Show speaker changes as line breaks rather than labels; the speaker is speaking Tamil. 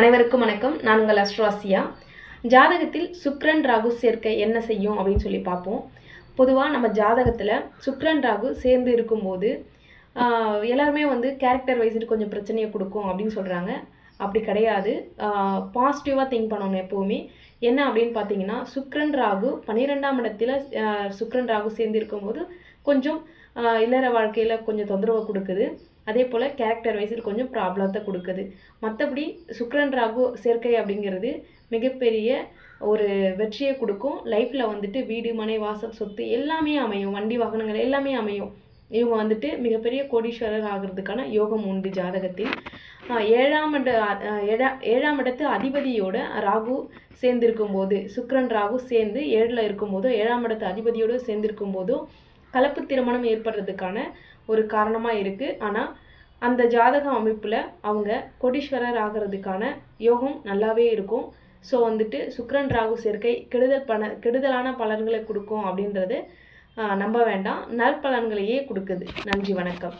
அனைவருக்கும் வணக்கம். நான் உங்கள் அஸ்ட்ராசியா ஜாதகத்தில் சுக்ரன் ராகு சேர்க்கை என்ன செய்யும் அப்படின்னு சொல்லி பார்ப்போம். பொதுவாக நம்ம ஜாதகத்தில் சுக்ரன் ராகு சேர்ந்து இருக்கும்போது எல்லாருமே வந்து கேரக்டர் வைஸில் கொஞ்சம் பிரச்சனையை கொடுக்கும் அப்படின்னு சொல்கிறாங்க அப்படி கிடையாது. பாசிட்டிவாக திங்க் பண்ணணும் எப்போவுமே. என்ன அப்படின்னு பார்த்தீங்கன்னா சுக்ரன் ராகு பன்னிரெண்டாம் இடத்துல சுக்ரன் ராகு சேர்ந்து இருக்கும்போது கொஞ்சம் இல்லற வாழ்க்கையில் கொஞ்சம் தொந்தரவு கொடுக்குது. அதே போல் கேரக்டர் வைஸில் கொஞ்சம் ப்ராப்ளத்தை கொடுக்குது. மற்றபடி சுக்ரன் ராகு சேர்க்கை அப்படிங்கிறது மிகப்பெரிய ஒரு வெற்றியை கொடுக்கும். லைஃப்பில் வந்துட்டு வீடு மனை வாசல் சொத்து எல்லாமே அமையும். வண்டி வாகனங்கள் எல்லாமே அமையும். இவங்க வந்துட்டு மிகப்பெரிய கோடீஸ்வரர் ஆகிறதுக்கான யோகம் உண்டு ஜாதகத்தில். ஏழாம் இட ஏழா ஏழாம் இடத்து அதிபதியோட ராகு சேர்ந்திருக்கும் போது சுக்ரன் ராகு சேர்ந்து ஏழில் இருக்கும்போதோ ஏழாம் இடத்து அதிபதியோடு சேர்ந்திருக்கும் போதோ கலப்பு திருமணம் ஏற்படுறதுக்கான ஒரு காரணமாக இருக்குது ஆனால் அந்த ஜாதக அமைப்பில் அவங்க கோடீஸ்வரர் ஆகிறதுக்கான யோகம் நல்லாவே இருக்கும். ஸோ வந்துட்டு சுக்ரன் ராகு சேர்க்கை கெடுதல் பண கெடுதலான பலன்களை கொடுக்கும் அப்படின்றது நம்ப வேண்டாம். நற்பலன்களையே கொடுக்குது. நன்றி வணக்கம்.